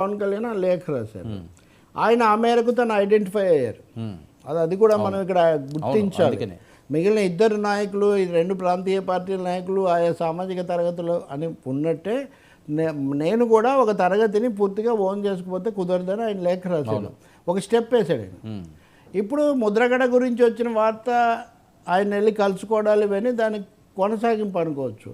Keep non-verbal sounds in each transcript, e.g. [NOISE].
పవన్ కళ్యాణ్ లేఖ రాశారు. ఆయన ఆ మేరకు తను ఐడెంటిఫై అయ్యారు. అది అది కూడా మనం ఇక్కడ గుర్తించాలి. మిగిలిన ఇద్దరు నాయకులు ఈ రెండు ప్రాంతీయ పార్టీల నాయకులు ఆయా సామాజిక తరగతులు అని ఉన్నట్టే నేను కూడా ఒక తరగతిని పూర్తిగా ఓన్ చేసుకుపోతే కుదరదని ఆయన లేఖ రాశాడు. ఒక స్టెప్ వేశాడు ఆయన. ఇప్పుడు ముద్రగడ గురించి వచ్చిన వార్త ఆయన వెళ్ళి కలుసుకోవడాలు ఇవన్నీ దానికి కొనసాగింపు అనుకోవచ్చు.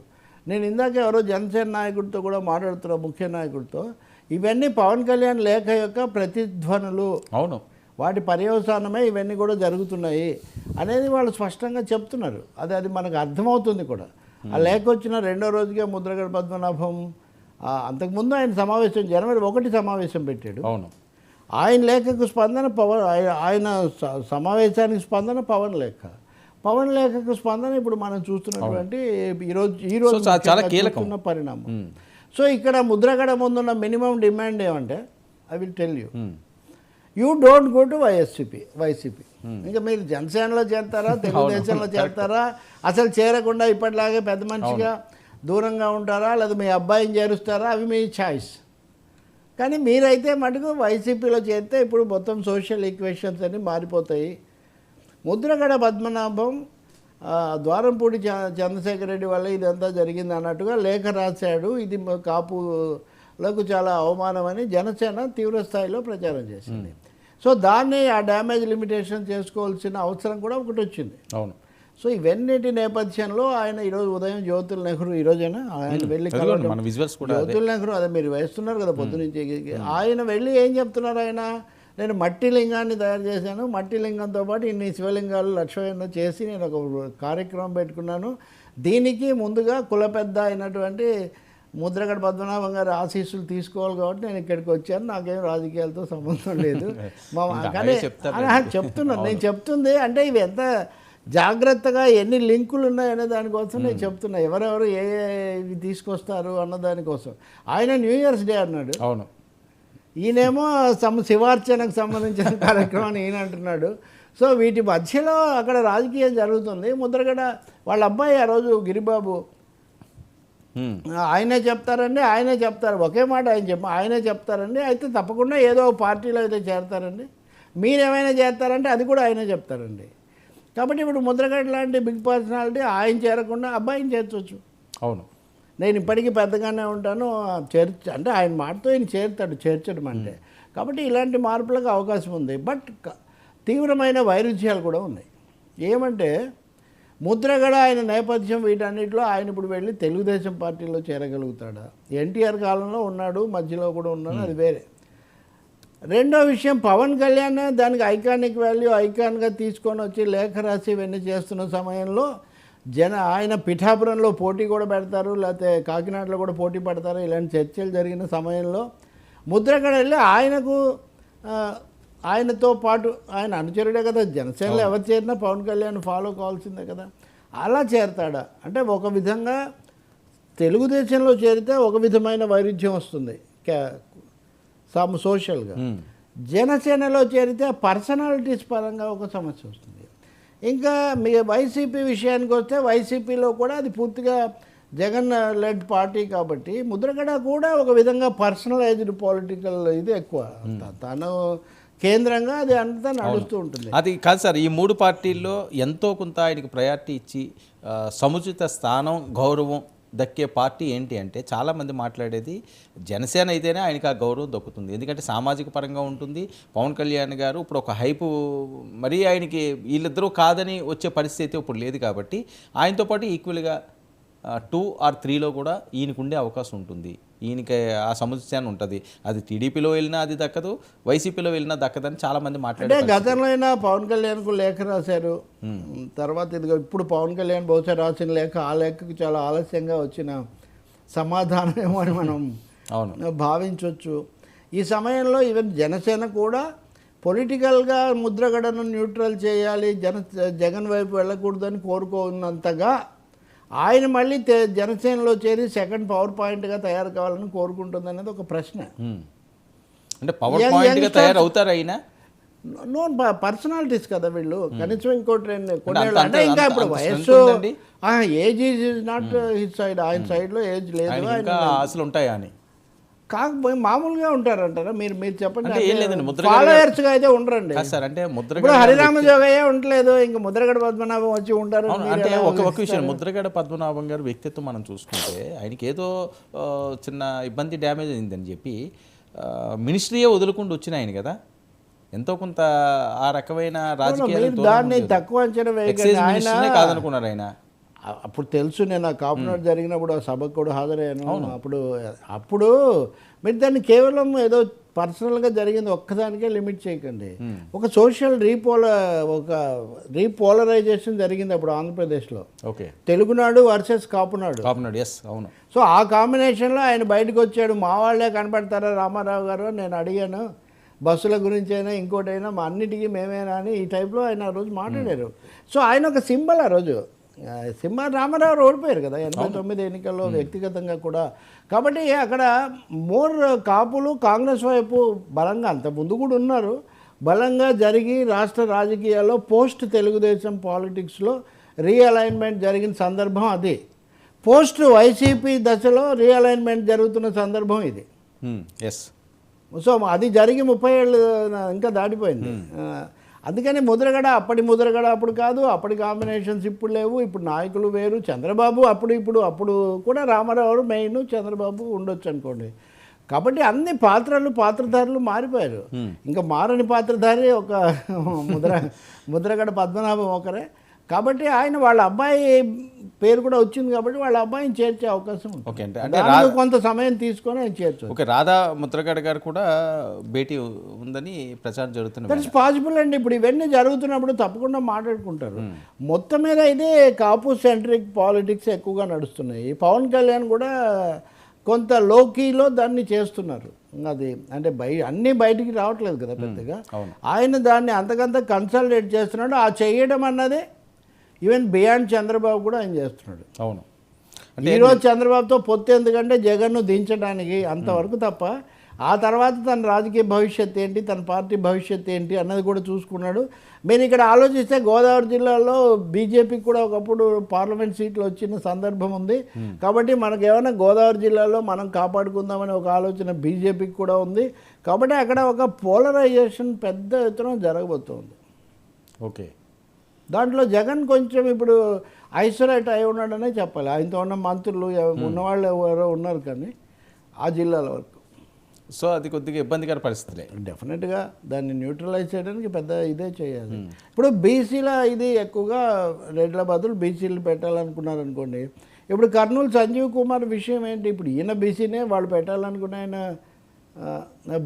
నేను ఇందాక ఎవరో జనసేన నాయకుడితో కూడా మాట్లాడుతున్నా ముఖ్య నాయకుడితో. ఇవన్నీ పవన్ కళ్యాణ్ లేఖ యొక్క ప్రతిధ్వనులు. అవును. వాటి పర్యవసానమే ఇవన్నీ కూడా జరుగుతున్నాయి అనేది వాళ్ళు స్పష్టంగా చెప్తున్నారు. అది అది మనకు అర్థమవుతుంది కూడా. ఆ లేఖ వచ్చిన రెండో రోజుకే ముద్రగడ పద్మనాభం అంతకుముందు ఆయన సమావేశం జనవరి ఒకటి సమావేశం పెట్టాడు. అవును. ఆయన లేఖకు స్పందన పవన్ ఆయ- ఆయన సమావేశానికి స్పందన పవన్ లేఖ. పవన్ లేఖకు స్పందన ఇప్పుడు మనం చూస్తున్నటువంటి ఈరోజు ఈ రోజు సో చా- చాలా కీలకం. పరిణామం. సో ఇక్కడ ముద్రగడ ముందున్న మినిమం డిమాండ్ ఏమంటే I will tell you. You don't go to YSCP YCP ఇంకా మీరు జనసేనలో చేస్తారా [LAUGHS] తెలుగుదేశంలో చేస్తారా అసలు చేరకుండా ఇప్పటిలాగే పెద్ద మనిషిగా దూరంగా ఉంటారా? లేదా మీ అబ్బాయిని చేరుస్తారా? అవి మీ ఛాయిస్ కానీ మీరైతే మటుకు వైసీపీలో చేరితే ఇప్పుడు మొత్తం సోషల్ ఈక్వేషన్స్ అన్నీ మారిపోతాయి. ముద్రగడ పద్మనాభం ద్వారంపూడి చంద్రశేఖర్ రెడ్డి వల్ల ఇదంతా జరిగింది అన్నట్టుగా లేఖ రాశాడు. ఇది కాపులకు చాలా అవమానమని జనసేన తీవ్ర స్థాయిలో ప్రచారం చేసింది. సో దాన్ని ఆ డ్యామేజ్ లిమిటేషన్ చేసుకోవాల్సిన అవసరం కూడా ఒకటి వచ్చింది. అవును. సో ఇవన్నిటి నేపథ్యంలో ఆయన ఈరోజు ఉదయం జ్యోతుల్ నెహ్రూ ఈరోజైనా? ఆయన వెళ్ళి జ్యోతుల్ నెహ్రూ అదే మీరు వేస్తున్నారు కదా పొద్దునుంచి. ఆయన వెళ్ళి ఏం చెప్తున్నారు ఆయన? నేను మట్టి లింగాన్ని తయారు చేశాను. మట్టి లింగంతో పాటు ఇన్ని శివలింగాలు లక్ష ఎన్నో చేసి నేను ఒక కార్యక్రమం పెట్టుకున్నాను. దీనికి ముందుగా కుల పెద్ద అయినటువంటి ముద్రగడ పద్మనాభం గారి ఆశీస్సులు తీసుకోవాలి కాబట్టి నేను ఇక్కడికి వచ్చాను. నాకేం రాజకీయాలతో సంబంధం లేదు. [LAUGHS] మా కానీ చెప్తున్నాను నేను చెప్తుంది అంటే ఇవి ఎంత జాగ్రత్తగా ఎన్ని లింకులు ఉన్నాయనే దానికోసం నేను చెప్తున్నా. ఎవరెవరు ఏ ఏ ఇవి తీసుకొస్తారు అన్న దానికోసం ఆయన న్యూ ఇయర్స్ డే అన్నాడు. అవును. ఈయనేమో సమ శివార్చనకు సంబంధించిన కార్యక్రమాన్ని ఈయన అంటున్నాడు. సో వీటి మధ్యలో అక్కడ రాజకీయం జరుగుతుంది. ముద్రగడ వాళ్ళ అబ్బాయి ఆ రోజు గిరిబాబు. ఆయనే చెప్తారండి ఆయనే చెప్తారు. ఒకే మాట ఆయన చెప్ప ఆయనే చెప్తారండి. అయితే తప్పకుండా ఏదో ఒక పార్టీలో అయితే చేరతారండి. మీరేమైనా చేస్తారంటే అది కూడా ఆయనే చెప్తారండి. కాబట్టి ఇప్పుడు ముద్రగడ్డ లాంటి బిగ్ పర్సనాలిటీ ఆయన చేరకుండా అబ్బాయిని చేర్చవచ్చు అవును. నేను ఇప్పటికీ పెద్దగానే ఉంటాను చేర్చ అంటే ఆయన మాటతో ఆయన చేరుతాడు చేర్చడం అంటే. కాబట్టి ఇలాంటి మార్పులకు అవకాశం ఉంది. బట్ తీవ్రమైన వైరుధ్యాలు కూడా ఉన్నాయి. ఏమంటే ముద్రగడ ఆయన నేపథ్యం వీటన్నిటిలో ఆయన ఇప్పుడు వెళ్ళి తెలుగుదేశం పార్టీలో చేరగలుగుతాడా? ఎన్టీఆర్ కాలంలో ఉన్నాడు మధ్యలో కూడా ఉన్నాడు అది వేరే. రెండో విషయం పవన్ కళ్యాణ్ దానికి ఐకానిక్ వాల్యూ ఐకాన్గా తీసుకొని వచ్చి లేఖ రాసి ఇవన్నీ చేస్తున్న సమయంలో జన ఆయన పిఠాపురంలో పోటీ కూడా పెడతారు లేకపోతే కాకినాడలో కూడా పోటీ పడతారు. ఇలాంటి చర్చలు జరిగిన సమయంలో ముద్రగడ వెళ్ళి ఆయనకు ఆయనతో పాటు ఆయన అనుచరుడే కదా జనసేనలో ఎవరు చేరినా పవన్ కళ్యాణ్ ఫాలో కావాల్సిందే కదా. అలా చేరతాడా? అంటే ఒక విధంగా తెలుగుదేశంలో చేరితే ఒక విధమైన వైరుధ్యం వస్తుంది సమ్ సోషల్గా. జనసేనలో చేరితే పర్సనాలిటీస్ పరంగా ఒక సమస్య వస్తుంది. ఇంకా మీ వైసీపీ విషయానికి వస్తే వైసీపీలో కూడా అది పూర్తిగా జగన్ లెడ్ పార్టీ కాబట్టి ముద్రగడ కూడా ఒక విధంగా పర్సనలైజ్డ్ పొలిటికల్ ఇది ఎక్కువ. త- తను కేంద్రంగా అది అంతా నడుస్తూ ఉంటుంది. అది కాదు సార్ ఈ మూడు పార్టీల్లో ఎంతో కొంత ఆయనకి ప్రయారిటీ ఇచ్చి సముచిత స్థానం గౌరవం దక్కే పార్టీ ఏంటి అంటే చాలామంది మాట్లాడేది జనసేన అయితేనే ఆయనకి ఆ గౌరవం దక్కుతుంది. ఎందుకంటే సామాజిక పరంగా ఉంటుంది. పవన్ కళ్యాణ్ గారు ఇప్పుడు ఒక హైపు మరీ ఆయనకి వీళ్ళిద్దరూ కాదని వచ్చే పరిస్థితి ఇప్పుడు లేదు కాబట్టి ఆయనతో పాటు ఈక్వల్గా టూ ఆర్ త్రీలో కూడా ఈయనకు ఉండే అవకాశం ఉంటుంది. ఈయనకి ఆ సముచితాన్ని ఉంటుంది. అది టీడీపీలో వెళ్ళినా అది దక్కదు వైసీపీలో వెళ్ళినా దక్కదని చాలామంది మాట్లాడారు గతంలో అయినా పవన్ కళ్యాణ్కు లేఖ రాశారు. తర్వాత ఇదిగో ఇప్పుడు పవన్ కళ్యాణ్ బహుశా రాసిన లేఖ ఆ లేఖకు చాలా ఆలస్యంగా వచ్చిన సమాధానం ఏమో అని మనం అవును. భావించవచ్చు ఈ సమయంలో ఈవెన్ జనసేన కూడా పొలిటికల్గా ముద్రగడను న్యూట్రల్ చేయాలి జన జగన్ వైపు వెళ్ళకూడదని కోరుకున్నంతగా ఆయన మళ్ళీ జనసేనలో చేరి సెకండ్ పవర్ పాయింట్గా తయారు కావాలని కోరుకుంటుంది అనేది ఒక ప్రశ్న. అంటే పవర్ పాయింట్గా తయారవుతారు అయినా నో పర్సనాలిటీస్ కదా వీళ్ళు. కనీసం ఇంకోటి రెండు కొన్నేళ్ళు అంటే ఇంకా ఇప్పుడు వయస్సు? Age is not hit side. ఆయన సైడ్లో ఏజ్ లేదు. ఆశలు ఉంటాయా అని? కాకపోయి మామూలుగా ఉంటారంటారా? మీరు మీరు చెప్పండి. ముద్రగడ ఫాలోయర్స్గా అయితే ఉండరండి. సార్ అంటే ముద్రగడ ఇప్పుడు హరిరామ జోగయ్య ఉండలేదు ఇంకా ముద్రగడ పద్మనాభం వచ్చి ఉంటారు అంటే ఒక ఒక విషయం ముద్రగడ పద్మనాభం గారి వ్యక్తిత్వం మనం చూసుకుంటే ఆయనకి ఏదో చిన్న ఇబ్బంది డ్యామేజ్ అయిందని చెప్పి మినిస్ట్రీయే వదులుకుంటూ వచ్చిన ఆయన కదా? ఎంతో కొంత ఆ రకమైన రాజకీయాలు దాన్ని తక్కువ అంచనా వేయకండి. ఆయన కాదనుకున్నారు ఆయన. అప్పుడు తెలుసు నేను ఆ కాపునాడు జరిగినప్పుడు ఆ సభకు కూడా హాజరయ్యాను. అప్పుడు అప్పుడు మీరు దాన్ని కేవలం ఏదో పర్సనల్గా జరిగింది ఒక్కదానికే లిమిట్ చేయకండి. ఒక సోషల్ రీపోల ఒక రీపోలరైజేషన్ జరిగింది అప్పుడు ఆంధ్రప్రదేశ్లో. Okay. Telugunadu versus Kapunadu. Kapunadu yes అవును. సో ఆ కాంబినేషన్లో ఆయన బయటకు వచ్చాడు. మా వాళ్ళే కనపడతారా రామారావు గారు నేను అడిగాను. బస్సుల గురించి అయినా ఇంకోటైనా మా అన్నిటికీ మేమేనా అని ఈ టైప్లో ఆయన ఆ రోజు మాట్లాడారు. సో ఆయన ఒక సింబల్ ఆ రోజు. సింహ రామారావు ఓడిపోయారు కదా ఎనభై తొమ్మిది ఎన్నికల్లో వ్యక్తిగతంగా కూడా. కాబట్టి అక్కడ మోర్ కాపులు కాంగ్రెస్ వైపు బలంగా అంత ముందు కూడా ఉన్నారు బలంగా జరిగి రాష్ట్ర రాజకీయాల్లో పోస్ట్ తెలుగుదేశం పాలిటిక్స్లో రీఅలైన్మెంట్ జరిగిన సందర్భం అది. పోస్ట్ వైసీపీ దశలో రీఅలైన్మెంట్ జరుగుతున్న సందర్భం ఇది. ఎస్ సో అది జరిగి ముప్పై ఏళ్ళు ఇంకా దాటిపోయింది. అందుకని ముద్రగడ అప్పటి ముద్రగడ అప్పుడు కాదు అప్పటి కాంబినేషన్స్ ఇప్పుడు లేవు. ఇప్పుడు నాయకులు వేరు చంద్రబాబు అప్పుడు ఇప్పుడు అప్పుడు కూడా రామారావు మెయిన్ చంద్రబాబు ఉండొచ్చు అనుకోండి. కాబట్టి అన్ని పాత్రలు పాత్రధారులు మారిపోయారు. ఇంకా మారని పాత్రధారి ఒక ముద్ర ముద్రగడ పద్మనాభం ఒకరే. కాబట్టి ఆయన వాళ్ళ అబ్బాయి పేరు కూడా వచ్చింది కాబట్టి వాళ్ళ అబ్బాయిని చేర్చే అవకాశం ఉంది ఓకే అంటే అంటే కొంత సమయం తీసుకొని ఆయన చేర్చు ఓకే రాధా ముద్రగడ గారు కూడా భేటీ ఉందని ప్రచారం జరుగుతున్న దట్స్ పాసిబుల్ అండి. ఇప్పుడు ఇవన్నీ జరుగుతున్నప్పుడు తప్పకుండా మాట్లాడుకుంటారు. మొత్తం మీద అయితే కాపు సెంట్రిక్ పాలిటిక్స్ ఎక్కువగా నడుస్తున్నాయి. పవన్ కళ్యాణ్ కూడా కొంత లోకీలో దాన్ని చేస్తున్నారు. అది అంటే బయ అన్నీ బయటికి రావట్లేదు కదా పెద్దగా. అవును. ఆయన దాన్ని అంతకంత కన్సల్టేట్ చేస్తున్నాడు. ఆ చేయడం అన్నదే ఈవెన్ బియాండ్ చంద్రబాబు కూడా ఆయన చేస్తున్నాడు. అవును. ఈరోజు చంద్రబాబుతో పొత్తు ఎందుకంటే జగన్ను దించడానికి అంతవరకు తప్ప ఆ తర్వాత తన రాజకీయ భవిష్యత్ ఏంటి తన పార్టీ భవిష్యత్ ఏంటి అన్నది కూడా చూసుకున్నాడు. మీరు ఇక్కడ ఆలోచిస్తే గోదావరి జిల్లాలో బీజేపీకి కూడా ఒకప్పుడు పార్లమెంట్ సీట్లు వచ్చిన సందర్భం ఉంది. కాబట్టి మనకు ఏమైనా గోదావరి జిల్లాలో మనం కాపాడుకుందామనే ఒక ఆలోచన బీజేపీకి కూడా ఉంది. కాబట్టి అక్కడ ఒక పోలరైజేషన్ పెద్ద ఎత్తున జరగబోతోంది. ఓకే. దాంట్లో జగన్ కొంచెం ఇప్పుడు ఐసోలేట్ అయి ఉన్నాడనే చెప్పాలి. ఆయనతో ఉన్న మంత్రులు ఉన్నవాళ్ళు ఎవరో ఉన్నారు కానీ ఆ జిల్లాల వరకు. సో అది కొద్దిగా ఇబ్బందికర పరిస్థితులే. డెఫినెట్గా దాన్ని న్యూట్రలైజ్ చేయడానికి పెద్ద ఇదే చేయాలి. ఇప్పుడు బీసీల ఇది ఎక్కువగా రెడ్ల బదులు బీసీలు పెట్టాలనుకున్నారు అనుకోండి ఇప్పుడు కర్నూలు సంజీవ్ కుమార్ విషయం ఏంటి? ఇప్పుడు ఈయన బీసీనే వాళ్ళు పెట్టాలనుకున్న ఆయన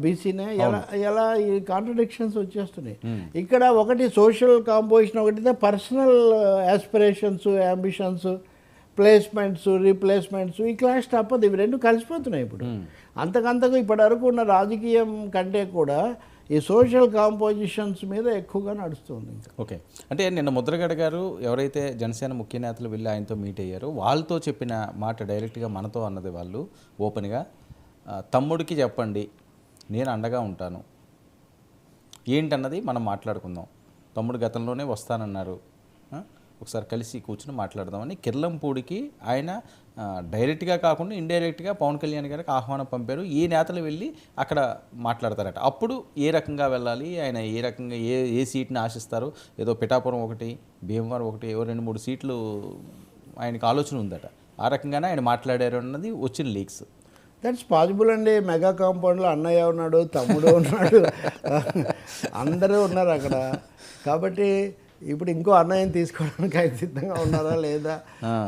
బీసీనే ఎలా ఎలా ఈ కాంట్రడిక్షన్స్ వచ్చేస్తున్నాయి? ఇక్కడ ఒకటి సోషల్ కాంపోజిషన్ ఒకటి personal aspirations ambitions placements replacements ఈ క్లాష్ తప్పదు. ఇవి రెండు కలిసిపోతున్నాయి ఇప్పుడు. అంతకంతకు ఇప్పటి వరకు ఉన్న రాజకీయం కంటే కూడా ఈ సోషల్ కాంపోజిషన్స్ మీద ఎక్కువగా నడుస్తుంది ఇంకా. ఓకే. అంటే నిన్న ముద్రగడ గారు ఎవరైతే జనసేన ముఖ్య నేతలు వెళ్ళి ఆయనతో మీట్ అయ్యారో వాళ్ళతో చెప్పిన మాట డైరెక్ట్గా మనతో అన్నది వాళ్ళు ఓపెన్గా తమ్ముడికి చెప్పండి నేను అండగా ఉంటాను. ఏంటన్నది మనం మాట్లాడుకుందాం. తమ్ముడు గతంలోనే వస్తానన్నారు. ఒకసారి కలిసి కూర్చుని మాట్లాడదామని కిర్లంపూడికి ఆయన డైరెక్ట్గా కాకుండా ఇండైరెక్ట్గా పవన్ కళ్యాణ్ గారికి ఆహ్వానం పంపారు. ఈ నేతలు వెళ్ళి అక్కడ మాట్లాడతారట. అప్పుడు ఏ రకంగా వెళ్ళాలి ఆయన ఏ రకంగా ఏ ఏ సీట్ని ఆశిస్తారు? ఏదో పిఠాపురం ఒకటి భీమవరం ఒకటి ఏవో రెండు మూడు సీట్లు ఆయనకు ఆలోచన ఉందట. ఆ రకంగానే ఆయన మాట్లాడారు అన్నది వచ్చిన లీక్స్. దట్స్ పాసిబుల్ అండి. మెగా కాంపౌండ్లో అన్నయ్య ఉన్నాడు తమ్ముడు ఉన్నాడు. అందరూ ఉన్నారు అక్కడ. కాబట్టి ఇప్పుడు ఇంకో అన్నయ్యని తీసుకోవడానికి ఆయన సిద్ధంగా ఉన్నారా లేదా?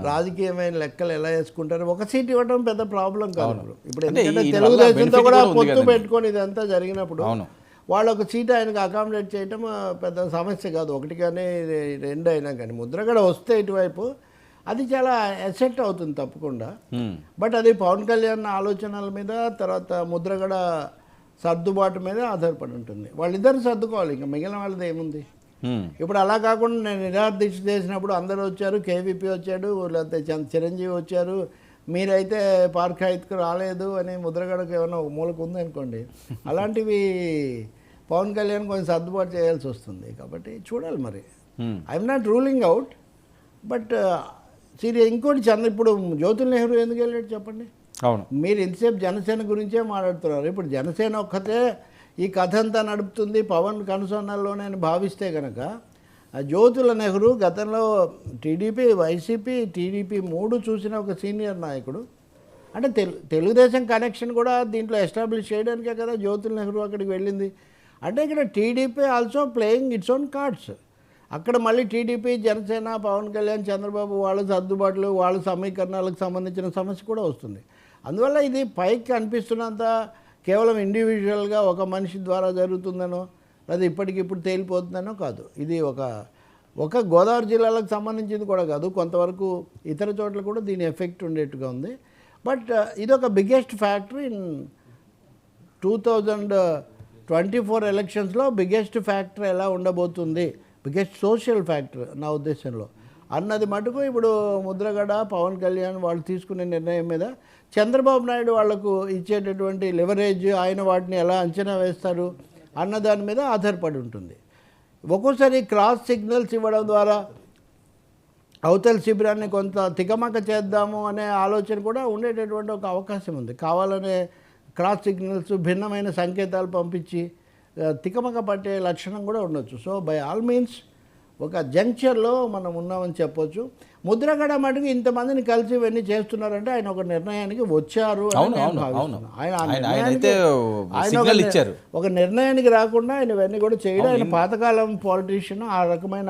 రాజకీయమైన లెక్కలు ఎలా వేసుకుంటారు? ఒక సీట్ ఇవ్వడం పెద్ద ప్రాబ్లం కాదు ఇప్పుడు. ఎందుకంటే తెలుగుదేశంతో కూడా పొత్తు. పెట్టుకొని ఇదంతా జరిగినప్పుడు. వాళ్ళు ఒక సీట్ ఆయనకు అకామిడేట్ చేయటం పెద్ద సమస్య కాదు. ఒకటి కానీ రెండు అయినా కానీ. ముద్రగడ వస్తే ఇటువైపు అది చాలా ఎసెట్ అవుతుంది తప్పకుండా. బట్ అది పవన్ కళ్యాణ్ ఆలోచనల మీద తర్వాత ముద్రగడ సర్దుబాటు మీద ఆధారపడి ఉంటుంది వాళ్ళిద్దరు సర్దుకోవాలి ఇంకా మిగిలిన వాళ్ళది ఏముంది. ఇప్పుడు అలా కాకుండా నేను నిరాదీక్ష చేసినప్పుడు అందరూ వచ్చారు కేవీపీ వచ్చాడు లేకపోతే చిరంజీవి వచ్చారు మీరైతే పార్క్ హైత్కు రాలేదు అని ముద్రగడకు ఏమైనా ఒక మూలకు ఉందనుకోండి అలాంటివి పవన్ కళ్యాణ్ కొంచెం సర్దుబాటు చేయాల్సి వస్తుంది కాబట్టి చూడాలి మరి. I'm not ruling out but serious ఇంకోటి చంద్ర ఇప్పుడు జ్యోతుల్ నెహ్రూ ఎందుకు వెళ్ళాడు చెప్పండి? అవును. మీరు ఇంతసేపు జనసేన గురించే మాట్లాడుతున్నారు. ఇప్పుడు జనసేన ఒక్కతే ఈ కథ అంతా నడుపుతుంది. పవన్ కనుసన్నల్లోనే భావిస్తే కనుక ఆ జ్యోతుల నెహ్రూ గతంలో టీడీపీ వైసీపీ టీడీపీ మూడు చూసిన ఒక సీనియర్ నాయకుడు. అంటే తెలు తెలుగుదేశం కనెక్షన్ కూడా దీంట్లో ఎస్టాబ్లిష్ చేయడానికే కదా జ్యోతుల నెహ్రూ అక్కడికి వెళ్ళింది. అంటే ఇక్కడ TDP also playing its own cards. అక్కడ మళ్ళీ టీడీపీ జనసేన పవన్ కళ్యాణ్ చంద్రబాబు వాళ్ళ సర్దుబాట్లు వాళ్ళ సమీకరణాలకు సంబంధించిన సమస్య కూడా వస్తుంది. అందువల్ల ఇది పైకి అనిపిస్తున్నంత కేవలం ఇండివిజువల్గా ఒక మనిషి ద్వారా జరుగుతుందనో లేదా ఇప్పటికిప్పుడు తేలిపోతుందనో కాదు. ఇది ఒక ఒక గోదావరి జిల్లాలకు సంబంధించింది కూడా కాదు. కొంతవరకు ఇతర చోట్ల కూడా దీని ఎఫెక్ట్ ఉండేట్టుగా ఉంది. బట్ ఇది ఒక biggest factory in two thousand twenty four ఎలక్షన్స్లో బిగ్గెస్ట్ ఫ్యాక్టర్ ఎలా ఉండబోతుంది? బిగ్గెస్ట్ సోషల్ ఫ్యాక్టర్ నా ఉద్దేశంలో. అన్నది మటుకు ఇప్పుడు ముద్రగడ పవన్ కళ్యాణ్ వాళ్ళు తీసుకునే నిర్ణయం మీద చంద్రబాబు నాయుడు వాళ్ళకు ఇచ్చేటటువంటి లివరేజ్ ఆయన వాటిని ఎలా అంచనా వేస్తారు అన్న దాని మీద ఆధారపడి ఉంటుంది. ఒక్కోసారి క్రాస్ సిగ్నల్స్ ఇవ్వడం ద్వారా అవతల శిబిరాన్ని కొంత తికమక చేద్దాము అనే ఆలోచన కూడా ఉండేటటువంటి ఒక అవకాశం ఉంది. కావాలనే క్రాస్ సిగ్నల్స్ భిన్నమైన సంకేతాలు పంపించి తికమక పట్టే లక్షణం కూడా ఉండొచ్చు. సో బై ఆల్ మీన్స్ ఒక జంక్షన్లో మనం ఉన్నామని చెప్పొచ్చు. ముద్రగడ మటుకు ఇంతమందిని కలిసి ఇవన్నీ చేస్తున్నారంటే ఆయన ఒక నిర్ణయానికి వచ్చారు. ఆయన. ఒక నిర్ణయానికి రాకుండా ఆయన ఇవన్నీ కూడా చేయడం. ఆయన పాతకాలం పాలిటీషియన్ ఆ రకమైన